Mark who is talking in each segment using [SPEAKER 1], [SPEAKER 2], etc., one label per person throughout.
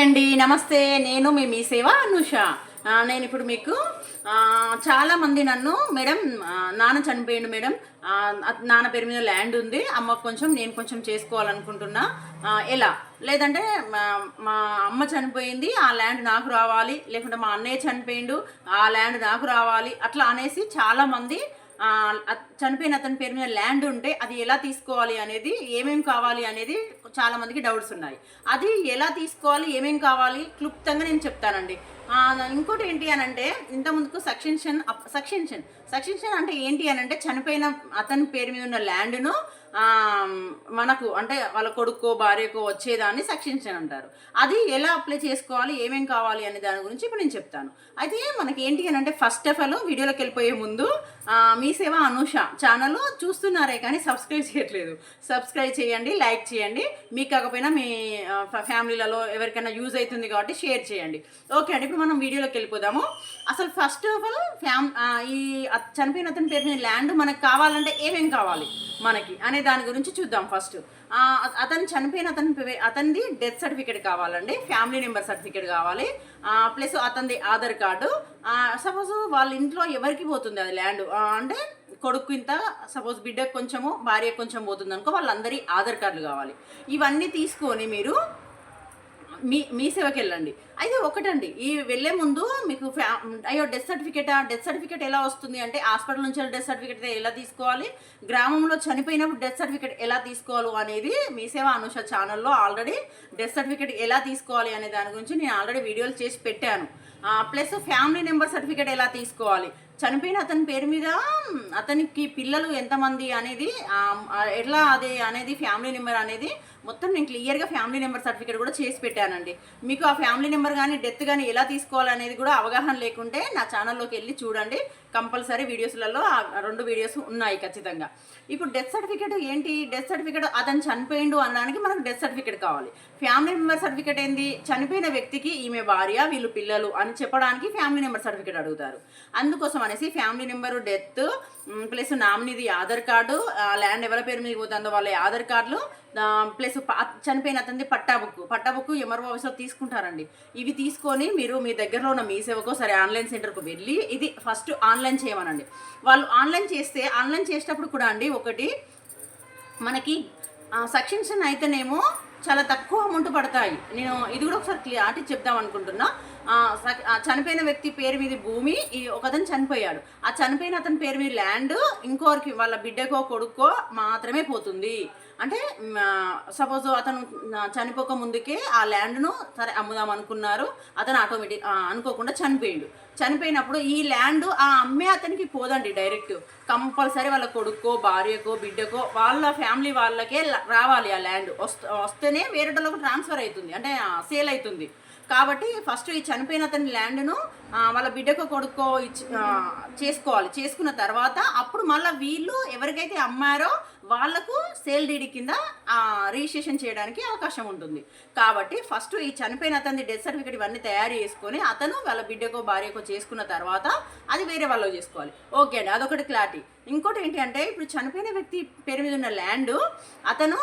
[SPEAKER 1] అండి. నమస్తే. నేను మీ మీ సేవ అనుష. నేను ఇప్పుడు మీకు చాలామంది నన్ను మేడం నాన్న చనిపోయిండు మేడం. నాన్న పేరు మీద ల్యాండ్ ఉంది. అమ్మ కొంచెం నేను కొంచెం చేసుకోవాలనుకుంటున్నా. ఎలా? లేదంటే మా మా అమ్మ చనిపోయింది. ఆ ల్యాండ్ నాకు రావాలి. లేకుంటే మా అన్నయ్య చనిపోయిండు. ఆ ల్యాండ్ నాకు రావాలి. అట్లా అనేసి చాలామంది చనిపోయిన అతని పేరు మీద ల్యాండ్ ఉంటే అది ఎలా తీసుకోవాలి అనేది ఏమేమి కావాలి అనేది చాలామందికి డౌట్స్ ఉన్నాయి. అది ఎలా తీసుకోవాలి ఏమేమి కావాలి క్లుప్తంగా నేను చెప్తానండి. ఇంకోటి ఏంటి అని అంటే ఇంత ముందుకు సక్సెన్షన్ సక్సెన్షన్ సక్సెన్షన్ అంటే ఏంటి అని అంటే చనిపోయిన అతని పేరు మీద ఉన్న ల్యాండ్ను మనకు అంటే వాళ్ళ కొడుకో భార్యకో వచ్చేదాన్ని సక్సెన్షన్ అంటారు. అది ఎలా అప్లై చేసుకోవాలి ఏమేం కావాలి అనే దాని గురించి ఇప్పుడు నేను చెప్తాను. అయితే మనకి ఏంటి అని అంటే ఫస్ట్ ఆఫ్ ఆల్ వీడియోలోకి వెళ్ళిపోయే ముందు మీ సేవ అనూష ఛానల్ చూస్తున్నారే కానీ సబ్స్క్రైబ్ చేయట్లేదు. సబ్స్క్రైబ్ చేయండి లైక్ చేయండి. మీకు కాకపోయినా మీ ఫ్యామిలీలలో ఎవరికైనా యూజ్ అవుతుంది కాబట్టి షేర్ చేయండి. ఓకే అండి ఇప్పుడు మనం వీడియోలోకి వెళ్ళిపోదాము. అసలు ఫస్ట్ ఆఫ్ ఆల్ ఫ్యామ్ ఈ చనిపోయిన అతని పేరు మీద ల్యాండ్ మనకు కావాలంటే ఏమేం కావాలి మనకి అనే దాని గురించి చూద్దాం ఫస్ట్ అతను చనిపోయిన అతని అతనిది డెత్ సర్టిఫికేట్ కావాలండి ఫ్యామిలీ నెంబర్ సర్టిఫికేట్ కావాలి. ప్లస్ అతనిది ఆధార్ కార్డు. సపోజ్ వాళ్ళ ఇంట్లో ఎవరికి పోతుంది అది ల్యాండ్ అంటే కొడుకు ఇంత సపోజ్ బిడ్డకు కొంచెము భార్య కొంచెం పోతుంది అనుకో వాళ్ళందరి ఆధార్ కార్డులు కావాలి. ఇవన్నీ తీసుకొని మీరు మీ మీ సేవకి వెళ్ళండి. అయితే ఒకటండి ఈ వెళ్ళే ముందు మీకు ఫ్యా అయ్యో డెత్ సర్టిఫికేట్ డెత్ సర్టిఫికేట్ ఎలా వస్తుంది అంటే హాస్పిటల్ నుంచి డెత్ సర్టిఫికేట్ ఎలా తీసుకోవాలి? గ్రామంలో చనిపోయినప్పుడు డెత్ సర్టిఫికేట్ ఎలా తీసుకోవాలి అనేది మీ సేవ అనుష ఛానల్లో ఆల్రెడీ డెత్ సర్టిఫికేట్ ఎలా తీసుకోవాలి అనే దాని గురించి నేను ఆల్రెడీ వీడియోలు చేసి పెట్టాను. ప్లస్ ఫ్యామిలీ నెంబర్ సర్టిఫికేట్ ఎలా తీసుకోవాలి? చనిపోయిన అతని పేరు మీద అతనికి పిల్లలు ఎంతమంది అనేది ఎట్లా అది అనేది ఫ్యామిలీ నెంబర్ అనేది మొత్తం నేను క్లియర్గా ఫ్యామిలీ నెంబర్ సర్టిఫికేట్ కూడా చేసి పెట్టానండి. మీకు ఆ ఫ్యామిలీ నెంబర్ కానీ డెత్ కానీ ఎలా తీసుకోవాలనేది కూడా అవగాహన లేకుంటే నా ఛానల్లోకి వెళ్ళి చూడండి. కంపల్సరీ వీడియోస్లలో ఆ రెండు వీడియోస్ ఉన్నాయి ఖచ్చితంగా. ఇప్పుడు డెత్ సర్టిఫికేట్ ఏంటి? డెత్ సర్టిఫికేట్ అతను చనిపోయిండు అనడానికి మనకు డెత్ సర్టిఫికేట్ కావాలి. ఫ్యామిలీ మెంబర్ సర్టిఫికేట్ ఏంది? చనిపోయిన వ్యక్తికి ఈమె భార్య వీళ్ళు పిల్లలు అని చెప్పడానికి ఫ్యామిలీ నెంబర్ సర్టిఫికేట్ అడుగుతారు. అందుకోసం అనేసి ఫ్యామిలీ నెంబర్ డెత్ ప్లస్ నామినీది ఆధార్ కార్డు ల్యాండ్ ఎవరి పేరు మీద పోతుందో వాళ్ళ ఆధార్ కార్డులు ప్లస్ చనిపోయిన అతనిది patta book patta book MRO ఆఫీస్లో తీసుకుంటారండి. ఇవి తీసుకొని మీరు మీ దగ్గరలో ఉన్న మీ సేవకు సరే ఆన్లైన్ సెంటర్కు వెళ్ళి ఇది ఫస్ట్ ఆన్లైన్ చేయమనండి. వాళ్ళు ఆన్లైన్ చేస్తే ఆన్లైన్ చేసేటప్పుడు కూడా అండి ఒకటి మనకి సక్సెన్షన్ అయితేనేమో చాలా తక్కువ అమౌంట్ పడతాయి. నేను ఇది కూడా ఒకసారి క్లియారిటీ చెప్దాం అనుకుంటున్నా. చనిపోయిన వ్యక్తి పేరు మీద భూమి ఈ ఒకతను చనిపోయాడు. ఆ చనిపోయిన అతని పేరు మీద ల్యాండ్ ఇంకోరికి వాళ్ళ బిడ్డకో కొడుకో మాత్రమే పోతుంది. అంటే సపోజ్ అతను చనిపోక ముందుకే ఆ ల్యాండ్ను సరే అమ్ముదాం అనుకున్నారు. అతను ఆటోమేటిక్ అనుకోకుండా చనిపోయిండు. చనిపోయినప్పుడు ఈ ల్యాండ్ ఆ అమ్మే అతనికి పోదండి డైరెక్ట్. కంపల్సరీ వాళ్ళ కొడుకో భార్యకో బిడ్డకో వాళ్ళ ఫ్యామిలీ వాళ్ళకే రావాలి ఆ ల్యాండ్. వస్త వస్తేనే వేరే వాళ్ళకు ట్రాన్స్ఫర్ అవుతుంది. అంటే సేల్ అవుతుంది. కాబట్టి ఫస్ట్ ఈ చనిపోయిన అతని ల్యాండ్ను వాళ్ళ బిడ్డకు కొడుకో ఇచ్చి చేసుకోవాలి. చేసుకున్న తర్వాత అప్పుడు మళ్ళీ వీళ్ళు ఎవరికైతే అమ్మారో వాళ్ళకు సేల్ డీడీ కింద రిజిస్ట్రేషన్ చేయడానికి అవకాశం ఉంటుంది. కాబట్టి ఫస్ట్ ఈ చనిపోయిన అతని డెత్ సర్టిఫికేట్ ఇవన్నీ తయారు చేసుకొని అతను వాళ్ళ బిడ్డకో భార్యకో చేసుకున్న తర్వాత అది వేరే వాళ్ళు చేసుకోవాలి. ఓకే అండి అదొకటి క్లారిటీ. ఇంకోటి ఏంటి అంటే ఇప్పుడు చనిపోయిన వ్యక్తి పేరు మీద ఉన్న ల్యాండ్ అతను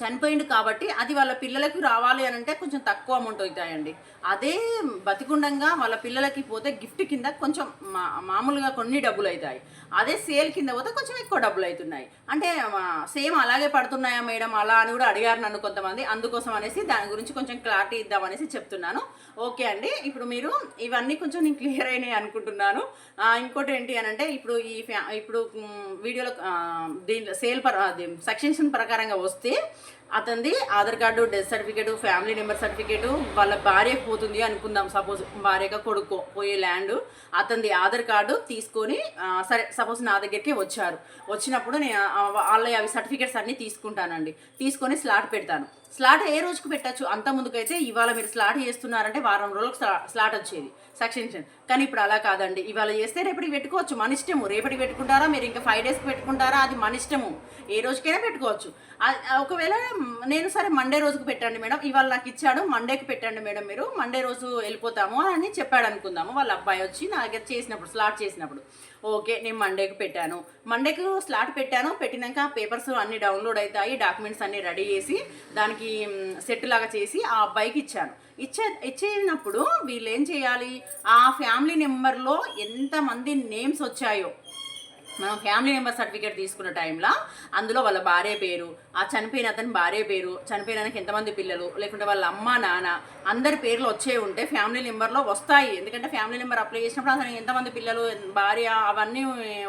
[SPEAKER 1] చనిపోయిండు కాబట్టి అది వాళ్ళ పిల్లలకు రావాలి అని అంటే కొంచెం తక్కువ అమౌంట్ అవుతాయండి. అదే బతికుండంగా వాళ్ళ పిల్లలకి పోతే గిఫ్ట్ కింద కొంచెం మా మామూలుగా కొన్ని డబ్బులు అవుతాయి. అదే సేల్ కింద పోతే కొంచెం ఎక్కువ డబ్బులు అవుతున్నాయి. అంటే సేమ్ అలాగే పడుతున్నాయా మేడం అలా అని కూడా అడిగారు నన్ను కొంతమంది. అందుకోసం అనేసి దాని గురించి కొంచెం క్లారిటీ ఇద్దామనేసి చెప్తున్నాను. ఓకే అండి ఇప్పుడు మీరు ఇవన్నీ కొంచెం నేను క్లియర్ అయినాయి అనుకుంటున్నాను. ఇంకోటి ఏంటి అని అంటే ఇప్పుడు ఈ ఫ్యా ఇప్పుడు వీడియోలో దీంట్లో సేల్ పర సక్సెన్షన్ ప్రకారంగా వస్తే అతనిది Aadhaar card death certificate family number certificate వాళ్ళ భార్య పోతుంది అనుకుందాం. సపోజ్ భార్యగా కొడుకో పోయే ల్యాండ్. అతనిది ఆధార్ కార్డు తీసుకొని సరే సపోజ్ నా దగ్గరికి వచ్చారు. వచ్చినప్పుడు నేను వాళ్ళ అవి సర్టిఫికేట్స్ అన్నీ తీసుకుంటానండి. తీసుకొని స్లాట్ పెడతాను. స్లాట్ ఏ రోజుకు పెట్టచ్చు? అంత ముందుకైతే ఇవాళ మీరు స్లాట్ చేస్తున్నారంటే వారం రోజులకు స్లా- స్లాట్ వచ్చేది. సక్సెన్షన్ కానీ ఇప్పుడు అలా కాదండి. ఇవాళ చేస్తే రేపటికి పెట్టుకోవచ్చు. మన ఇష్టము. రేపటికి పెట్టుకుంటారా? మీరు ఇంకా ఫైవ్ డేస్కి పెట్టుకుంటారా? అది మన ఇష్టము. ఏ రోజుకైనా పెట్టుకోవచ్చు. ఒకవేళ నేను సరే మండే రోజుకు పెట్టండి మేడం. ఇవాళ నాకు ఇచ్చాడు. మండేకి పెట్టండి మేడం మీరు. మండే రోజు వెళ్ళిపోతాము అని చెప్పాడు అనుకుందాము. వాళ్ళ అబ్బాయి వచ్చి నా దగ్గర చేసినప్పుడు స్లాట్ చేసినప్పుడు. ఓకే నేను మండేకి పెట్టాను. మండేకి స్లాట్ పెట్టాను. పెట్టినాక పేపర్స్ అన్ని డౌన్లోడ్ అవుతాయి డాక్యుమెంట్స్ అన్ని రెడీ చేసి దానికి సెట్ లాగా చేసి ఆ అబ్బాయికి ఇచ్చాను. ఇచ్చే ఇచ్చేసినప్పుడు వీళ్ళు ఏం చేయాలి? ఆ ఫ్యామిలీ నెంబర్లో ఎంతమంది నేమ్స్ వచ్చాయో మనం ఫ్యామిలీ మెంబర్ సర్టిఫికేట్ తీసుకున్న టైంలో అందులో వాళ్ళ భార్య పేరు ఆ చనిపోయిన అతని భార్య పేరు చనిపోయినానికి ఎంతమంది పిల్లలు లేకుంటే వాళ్ళ అమ్మ నాన్న అందరి పేర్లు వచ్చే ఉంటే ఫ్యామిలీ నెంబర్లో వస్తాయి. ఎందుకంటే ఫ్యామిలీ నెంబర్ అప్లై చేసినప్పుడు అతనికి ఎంతమంది పిల్లలు భార్య అవన్నీ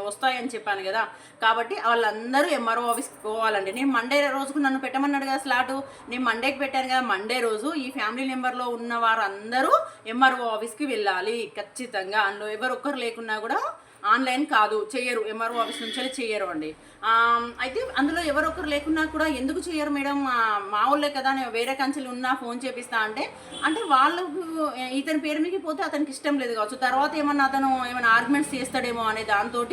[SPEAKER 1] వస్తాయని చెప్పాను కదా. కాబట్టి వాళ్ళందరూ ఎంఆర్ఓ ఆఫీస్కి పోవాలండి. నేను మండే రోజుకు నన్ను పెట్టమన్నాడు కదా స్లాటు నేను మండేకి పెట్టాను కదా మండే రోజు ఈ ఫ్యామిలీ నెంబర్లో ఉన్న వారందరూ ఎంఆర్ఓ ఆఫీస్కి వెళ్ళాలి. ఖచ్చితంగా అందులో ఎవరు ఒక్కరు లేకున్నా కూడా ఆన్లైన్ కాదు చేయరు ఎంఆర్ఓ ఆఫీస్ నుంచి చేయరు అండి. అయితే అందులో ఎవరొకరు లేకున్నా కూడా ఎందుకు చేయరు మేడం? మా- ఊళ్ళే కదా నేను వేరే కంచెలు ఉన్నా ఫోన్ చేపిస్తా అంటే అంటే వాళ్ళకు ఇతని పేరు మీదకి పోతే అతనికి ఇష్టం లేదు కావచ్చు. తర్వాత ఏమన్నా అతను ఏమైనా ఆర్గ్యుమెంట్స్ చేస్తాడేమో అనే దాంతో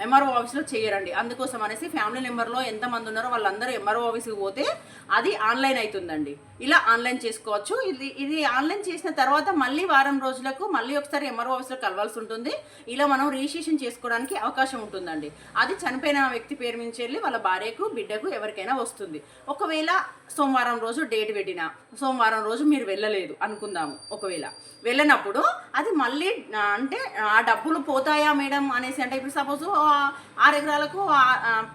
[SPEAKER 1] ఎంఆర్ఓ ఆఫీస్లో చేయరండి అందుకోసం అనేసి ఫ్యామిలీ మెంబర్లో ఎంతమంది ఉన్నారో వాళ్ళందరూ ఎంఆర్ఓ ఆఫీస్కి పోతే అది ఆన్లైన్ అవుతుందండి ఇలా ఆన్లైన్ చేసుకోవచ్చు. ఇది ఇది ఆన్లైన్ చేసిన తర్వాత మళ్ళీ వారం రోజులకు మళ్ళీ ఒకసారి ఎంఆర్ఓ ఆఫీస్లో కలవాల్సి ఉంటుంది. ఇలా మనం రిజిస్ట్రేషన్ చేసుకోవడానికి అవకాశం ఉంటుందండి. అది చనిపోయిన వ్యక్తి పేరు నుంచి వెళ్ళి వాళ్ళ భార్యకు బిడ్డకు ఎవరికైనా వస్తుంది. ఒకవేళ సోమవారం రోజు డేట్ పెట్టిన సోమవారం రోజు మీరు వెళ్ళలేదు అనుకుందాము ఒకవేళ. వెళ్ళినప్పుడు అది మళ్ళీ అంటే ఆ డబ్బులు పోతాయా మేడం అనేసి అంటే ఇప్పుడు సపోజ్ ఆరు ఎకరాలకు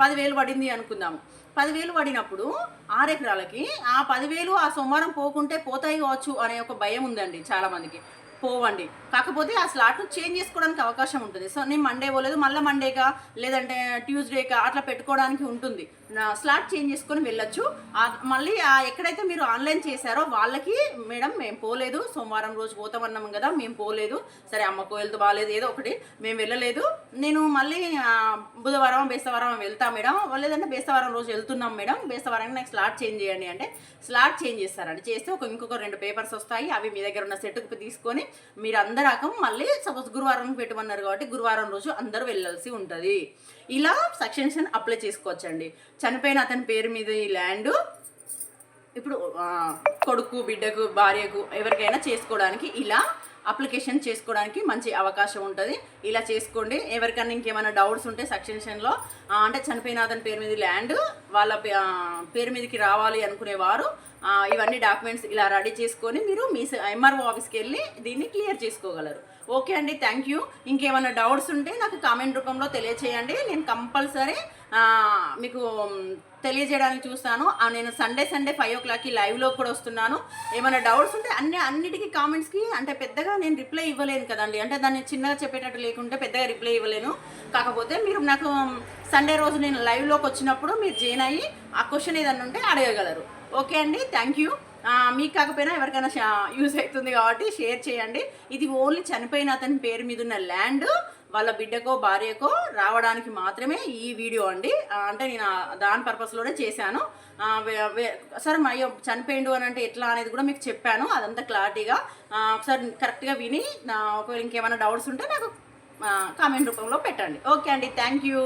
[SPEAKER 1] పదివేలు పడింది అనుకుందాము. పదివేలు పడినప్పుడు ఆరు ఎకరాలకి ఆ పదివేలు ఆ సోమవారం పోకుంటే పోతాయి కావచ్చు అనే ఒక భయం ఉందండి చాలామందికి. పోవండి. కాకపోతే ఆ స్లాట్ను చేంజ్ చేసుకోవడానికి అవకాశం ఉంటుంది. సో నేను మండే పోలేదు మళ్ళీ మండేగా లేదంటే ట్యూస్డేగా అట్లా పెట్టుకోవడానికి ఉంటుంది. స్లాట్ చేంజ్ చేసుకొని వెళ్ళొచ్చు. మళ్ళీ ఎక్కడైతే మీరు ఆన్లైన్ చేశారో వాళ్ళకి మేడం మేము పోలేదు. సోమవారం రోజు పోతామన్నాం కదా మేము పోలేదు. సరే అమ్మకు వెళ్తూ బాగాలేదు ఏదో ఒకటి. మేము వెళ్ళలేదు. నేను మళ్ళీ బుధవారం బేస్తవారం వెళ్తా మేడం. లేదంటే బేస్తవారం రోజు వెళ్తున్నాం మేడం. బేస్తవారం నాకు స్లాట్ చేంజ్ చేయండి. అంటే స్లాట్ చేంజ్ చేస్తారండి. చేస్తే ఒక ఇంకొక రెండు పేపర్స్ వస్తాయి. అవి మీ దగ్గర ఉన్న సెట్కు తీసుకొని మీరు అందరు మళ్ళీ సపోజ్ గురువారం పెట్టమన్నారు కాబట్టి గురువారం రోజు అందరూ వెళ్ళాల్సి ఉంటుంది. ఇలా సక్సెన్షన్ అప్లై చేసుకోవచ్చండి. చనిపోయిన అతని పేరు మీద ఈ ల్యాండ్ ఇప్పుడు కొడుకు బిడ్డకు భార్యకు ఎవరికైనా చేసుకోవడానికి ఇలా అప్లికేషన్ చేసుకోవడానికి మంచి అవకాశం ఉంటుంది. ఇలా చేసుకోండి. ఎవరికైనా ఇంకేమైనా డౌట్స్ ఉంటే సక్సెషన్లో అంటే చనిపోయిన అతని పేరు మీద ల్యాండ్ వాళ్ళ పేరు మీదకి రావాలి అనుకునేవారు ఇవన్నీ డాక్యుమెంట్స్ ఇలా రెడీ చేసుకొని మీరు మీ ఎంఆర్ఓ ఆఫీస్కి వెళ్ళి దీన్ని క్లియర్ చేసుకోగలరు. ఓకే అండి థ్యాంక్ యూ ఇంకేమైనా డౌట్స్ ఉంటే నాకు కామెంట్ రూపంలో తెలియచేయండి. నేను కంపల్సరీ మీకు తెలియజేయడానికి చూస్తాను. నేను సండే సండే ఫైవ్ ఓ క్లాక్కి లైవ్లో కూడా వస్తున్నాను. ఏమైనా డౌట్స్ ఉంటే అన్ని అన్నిటికీ కామెంట్స్కి అంటే పెద్దగా నేను రిప్లై ఇవ్వలేను కదండి. అంటే దాన్ని చిన్నగా చెప్పేటట్టు లేకుంటే పెద్దగా రిప్లై ఇవ్వలేను. కాకపోతే మీరు నాకు సండే రోజు నేను లైవ్లోకి వచ్చినప్పుడు మీరు జాయిన్ అయ్యి ఆ క్వశ్చన్ ఏదన్నా ఉంటే అడగగలరు. ఓకే అండి థ్యాంక్ యూ మీకు కాకపోయినా ఎవరికైనా యూజ్ అవుతుంది కాబట్టి షేర్ చేయండి. ఇది ఓన్లీ చనిపోయిన అతని పేరు మీద ఉన్న ల్యాండ్ వాళ్ళ బిడ్డకో భార్యకో రావడానికి మాత్రమే ఈ వీడియో అండి. అంటే నేను దాని పర్పస్లోనే చేశాను. సార్ సరే అయ్యో చనిపోయిండు అని అంటే ఎట్లా అనేది కూడా మీకు చెప్పాను. అదంతా క్లారిటీగా ఒకసారి కరెక్ట్గా విని ఒకవేళ ఇంకేమైనా డౌట్స్ ఉంటే నాకు కామెంట్ రూపంలో పెట్టండి. ఓకే అండి థ్యాంక్ యూ